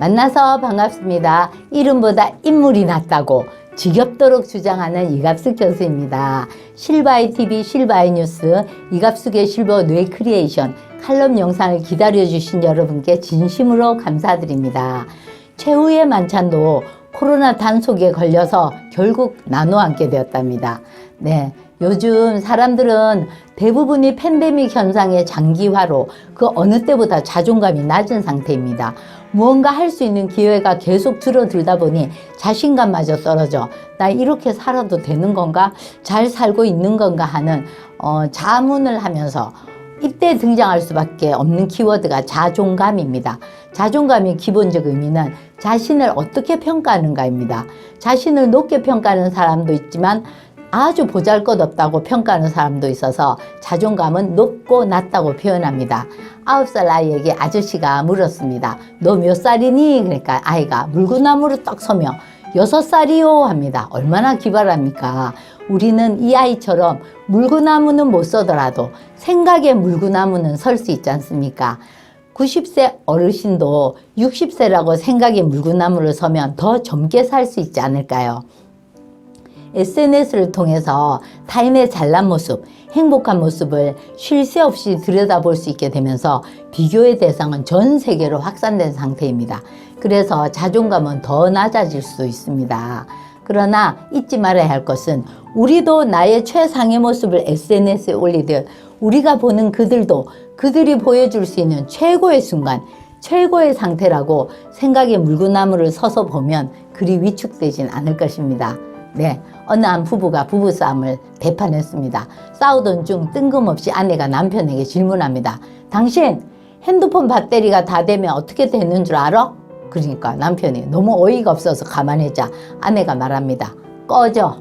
만나서 반갑습니다. 이름보다 인물이 낫다고 지겹도록 주장하는 이갑숙 교수입니다. 실바이 TV 실바이 뉴스 이갑숙의 실버 뇌 크리에이션 칼럼 영상을 기다려주신 여러분께 진심으로 감사드립니다. 최후의 만찬도 코로나 단속에 걸려서 결국 나눠 앉게 되었답니다. 네. 요즘 사람들은 대부분이 팬데믹 현상의 장기화로 그 어느 때보다 자존감이 낮은 상태입니다. 무언가 할 수 있는 기회가 계속 줄어들다 보니 자신감마저 떨어져 나 이렇게 살아도 되는 건가? 잘 살고 있는 건가 하는 어, 자문을 하면서 이때 등장할 수밖에 없는 키워드가 자존감입니다. 자존감의 기본적 의미는 자신을 어떻게 평가하는가입니다. 자신을 높게 평가하는 사람도 있지만 아주 보잘 것 없다고 평가하는 사람도 있어서 자존감은 높고 낮다고 표현합니다. 아홉 살 아이에게 아저씨가 물었습니다. 너 몇 살이니? 그러니까 아이가 물구나무로 딱 서며 여섯 살이요 합니다. 얼마나 기발합니까? 우리는 이 아이처럼 물구나무는 못 서더라도 생각의 물구나무는 설 수 있지 않습니까? 90세 어르신도 60세라고 생각의 물구나무를 서면 더 젊게 살 수 있지 않을까요? SNS를 통해서 타인의 잘난 모습, 행복한 모습을 쉴 새 없이 들여다볼 수 있게 되면서 비교의 대상은 전 세계로 확산된 상태입니다. 그래서 자존감은 더 낮아질 수 있습니다. 그러나 잊지 말아야 할 것은 우리도 나의 최상의 모습을 SNS에 올리듯 우리가 보는 그들도 그들이 보여줄 수 있는 최고의 순간, 최고의 상태라고 생각의 물구나무를 서서 보면 그리 위축되진 않을 것입니다. 네, 어느 한 부부가 부부싸움을 대판했습니다. 싸우던 중 뜬금없이 아내가 남편에게 질문합니다. 당신 핸드폰 배터리가 다 되면 어떻게 되는 줄 알아? 그러니까 남편이 너무 어이가 없어서 가만히자 아내가 말합니다. 꺼져.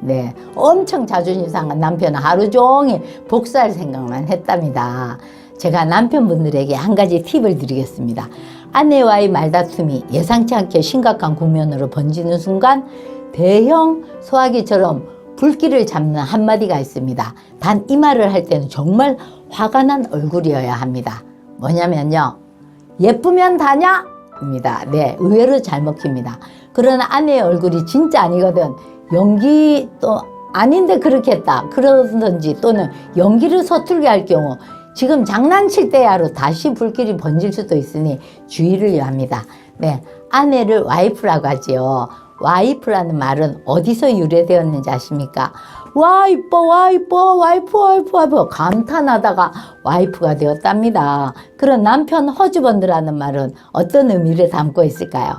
네, 엄청 자존심 상한 남편은 하루 종일 복수할 생각만 했답니다. 제가 남편분들에게 한 가지 팁을 드리겠습니다. 아내와의 말다툼이 예상치 않게 심각한 국면으로 번지는 순간 대형 소화기처럼 불길을 잡는 한마디가 있습니다. 단 이 말을 할 때는 정말 화가 난 얼굴이어야 합니다. 뭐냐면요. 예쁘면 다냐? 입니다. 네, 의외로 잘 먹힙니다. 그러나 아내의 얼굴이 진짜 아니거든. 연기 또 아닌데 그렇게 했다. 그러든지 또는 연기를 서툴게 할 경우 지금 장난칠 때야로 다시 불길이 번질 수도 있으니 주의를 요합니다. 네, 아내를 와이프라고 하지요. 와이프라는 말은 어디서 유래되었는지 아십니까? 와 이뻐 와 이뻐 와이프 와이프 와이프 감탄하다가 와이프가 되었답니다. 그런 남편 허즈번드라는 말은 어떤 의미를 담고 있을까요?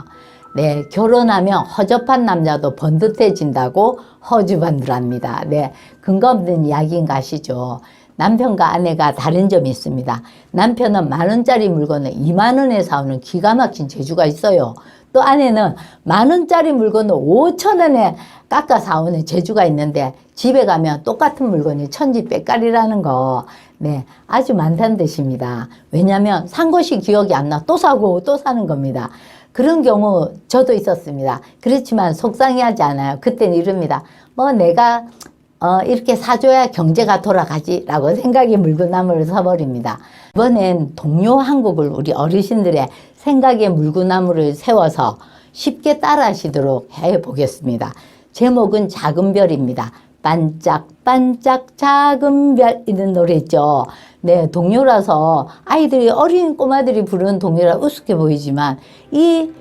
네, 결혼하면 허접한 남자도 번듯해진다고 허즈번드랍니다. 네, 근거 없는 이야기인 거 아시죠? 남편과 아내가 다른 점이 있습니다. 남편은 만 원짜리 물건을 2만 원에 사오는 기가 막힌 재주가 있어요. 또 아내는 만 원짜리 물건을 5천 원에 깎아 사오는 재주가 있는데 집에 가면 똑같은 물건이 천지 빽깔이라는 거. 네, 아주 많다는 뜻입니다. 왜냐하면 산 것이 기억이 안 나. 또 사고 또 사는 겁니다. 그런 경우 저도 있었습니다. 그렇지만 속상해하지 않아요. 그때는 이럽니다. 뭐 내가 어, 이렇게 사줘야 경제가 돌아가지라고 생각이 물구나무를 서버립니다. 이번엔 동요 한 곡을 우리 어르신들의 생각의 물구나무를 세워서 쉽게 따라하시도록 해보겠습니다. 제목은 작은 별입니다. 반짝반짝 작은 별 이런 노래죠. 네, 동요라서 아이들이 어린 꼬마들이 부르는 동요라 우습게 보이지만 이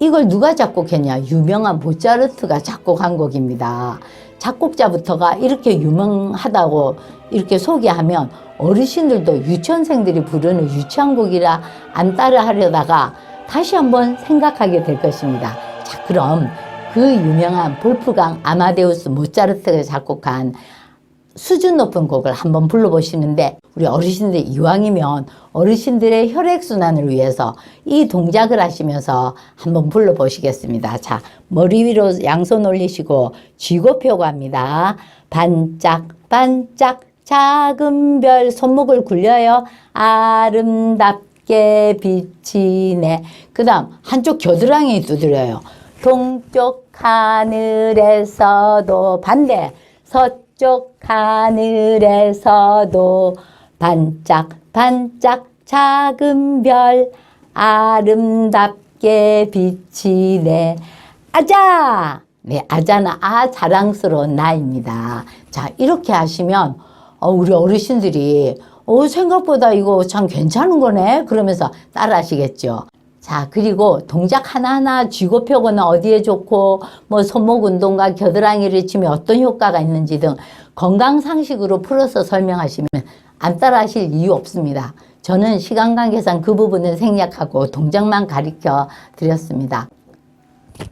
이걸 누가 작곡했냐? 유명한 모차르트가 작곡한 곡입니다. 작곡자부터가 이렇게 유명하다고 이렇게 소개하면 어르신들도 유치원생들이 부르는 유치한 곡이라 안 따라 하려다가 다시 한번 생각하게 될 것입니다. 자, 그럼 그 유명한 볼프강 아마데우스 모차르트가 작곡한 수준 높은 곡을 한번 불러보시는데 우리 어르신들 이왕이면 어르신들의 혈액순환을 위해서 이 동작을 하시면서 한번 불러보시겠습니다. 자, 머리 위로 양손 올리시고 쥐고 펴고 합니다. 반짝 반짝 작은 별 손목을 굴려요. 아름답게 비치네. 그 다음 한쪽 겨드랑이 두드려요. 동쪽 하늘에서도 반대 서쪽 하늘에서도 반짝 반짝 작은 별 밝게 비치네. 아자! 네, 아자는 아 자랑스러운 나입니다. 자, 이렇게 하시면 어, 우리 어르신들이 어, 생각보다 이거 참 괜찮은 거네. 그러면서 따라 하시겠죠. 자, 그리고 동작 하나하나 쥐고 펴거나 어디에 좋고, 뭐 손목 운동과 겨드랑이를 치면 어떤 효과가 있는지 등 건강 상식으로 풀어서 설명하시면 안 따라 하실 이유 없습니다. 저는 시간 관계상 그 부분은 생략하고 동작만 가르쳐 드렸습니다.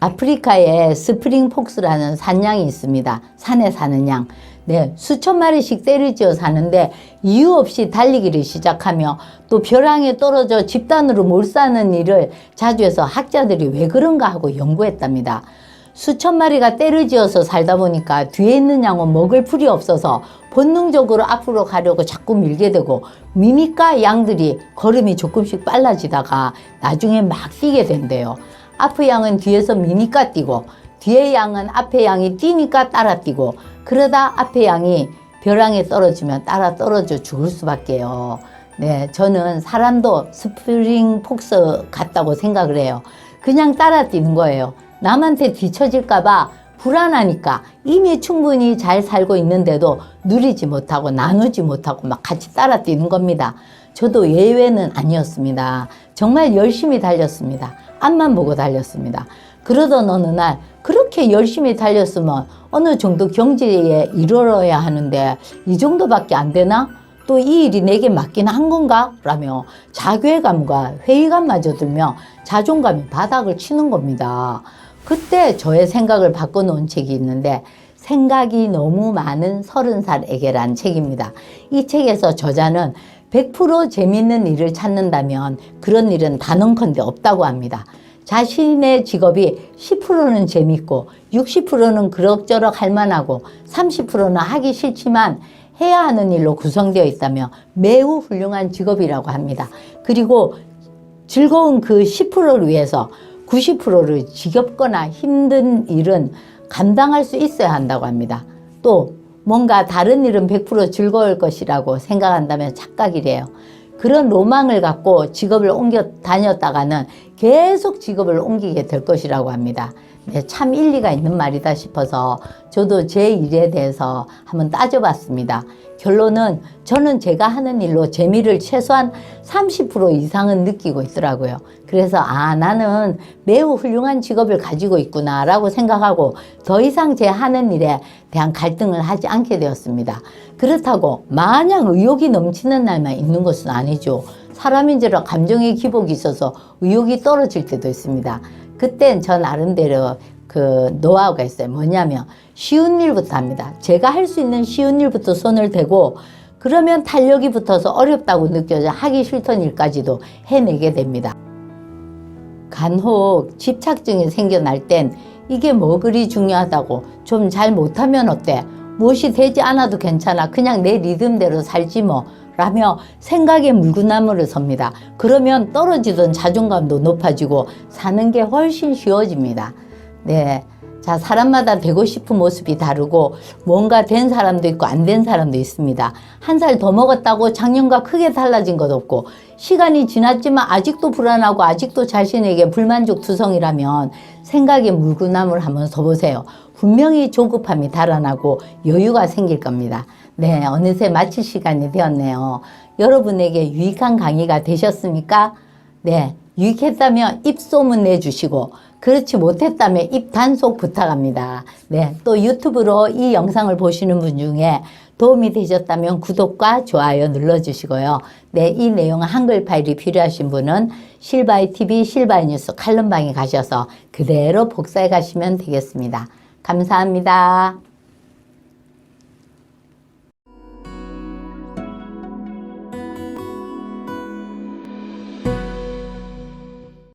아프리카에 스프링 폭스라는 산양이 있습니다. 산에 사는 양. 네, 수천 마리씩 떼를 지어 사는데 이유 없이 달리기를 시작하며 또 벼랑에 떨어져 집단으로 몰사하는 일을 자주 해서 학자들이 왜 그런가 하고 연구했답니다. 수천 마리가 떼를 지어서 살다 보니까 뒤에 있는 양은 먹을 풀이 없어서 본능적으로 앞으로 가려고 자꾸 밀게 되고 미미과 양들이 걸음이 조금씩 빨라지다가 나중에 막 뛰게 된대요. 앞의 양은 뒤에서 미니까 뛰고 뒤에 양은 앞에 양이 뛰니까 따라 뛰고 그러다 앞에 양이 벼랑에 떨어지면 따라 떨어져 죽을 수밖에요. 네, 저는 사람도 스프링 폭스 같다고 생각을 해요. 그냥 따라 뛰는 거예요. 남한테 뒤처질까봐 불안하니까 이미 충분히 잘 살고 있는데도 누리지 못하고 나누지 못하고 막 같이 따라 뛰는 겁니다. 저도 예외는 아니었습니다. 정말 열심히 달렸습니다. 앞만 보고 달렸습니다. 그러던 어느 날 그렇게 열심히 달렸으면 어느 정도 경제에 이르러야 하는데 이 정도밖에 안 되나? 또 이 일이 내게 맡긴 한 건가? 라며 자괴감과 회의감마저 들며 자존감이 바닥을 치는 겁니다. 그때 저의 생각을 바꿔놓은 책이 있는데 생각이 너무 많은 서른 살에게란 책입니다. 이 책에서 저자는 100% 재밌는 일을 찾는다면 그런 일은 단언컨대 없다고 합니다. 자신의 직업이 10%는 재밌고 60%는 그럭저럭 할 만하고 30%는 하기 싫지만 해야 하는 일로 구성되어 있다며 매우 훌륭한 직업이라고 합니다. 그리고 즐거운 그 10%를 위해서 90%를 지겹거나 힘든 일은 감당할 수 있어야 한다고 합니다. 또 뭔가 다른 일은 100% 즐거울 것이라고 생각한다면 착각이래요. 그런 로망을 갖고 직업을 옮겨 다녔다가는 계속 직업을 옮기게 될 것이라고 합니다. 네, 참 일리가 있는 말이다 싶어서 저도 제 일에 대해서 한번 따져봤습니다. 결론은 저는 제가 하는 일로 재미를 최소한 30% 이상은 느끼고 있더라고요. 그래서 아 나는 매우 훌륭한 직업을 가지고 있구나라고 생각하고 더 이상 제 하는 일에 대한 갈등을 하지 않게 되었습니다. 그렇다고 마냥 의욕이 넘치는 날만 있는 것은 아니죠. 사람인지라 감정의 기복이 있어서 의욕이 떨어질 때도 있습니다. 그땐 저 나름대로 그 노하우가 있어요. 뭐냐면 쉬운 일부터 합니다. 제가 할 수 있는 쉬운 일부터 손을 대고 그러면 탄력이 붙어서 어렵다고 느껴져 하기 싫던 일까지도 해내게 됩니다. 간혹 집착증이 생겨날 땐 이게 뭐 그리 중요하다고 좀 잘 못하면 어때? 무엇이 되지 않아도 괜찮아. 그냥 내 리듬대로 살지 뭐. 라며 생각에 물구나무를 섭니다. 그러면 떨어지던 자존감도 높아지고 사는 게 훨씬 쉬워집니다. 네. 자, 사람마다 되고 싶은 모습이 다르고 뭔가 된 사람도 있고 안 된 사람도 있습니다. 한 살 더 먹었다고 작년과 크게 달라진 것 없고 시간이 지났지만 아직도 불안하고 아직도 자신에게 불만족 투성이라면 생각에 물구나무를 한번 서보세요. 분명히 조급함이 달아나고 여유가 생길 겁니다. 네, 어느새 마칠 시간이 되었네요. 여러분에게 유익한 강의가 되셨습니까? 네, 유익했다면 입소문 내주시고 그렇지 못했다면 입 단속 부탁합니다. 네, 또 유튜브로 이 영상을 보시는 분 중에 도움이 되셨다면 구독과 좋아요 눌러주시고요. 네, 이 내용 한글 파일이 필요하신 분은 실바이 TV 실바이 뉴스 칼럼방에 가셔서 그대로 복사해 가시면 되겠습니다. 감사합니다.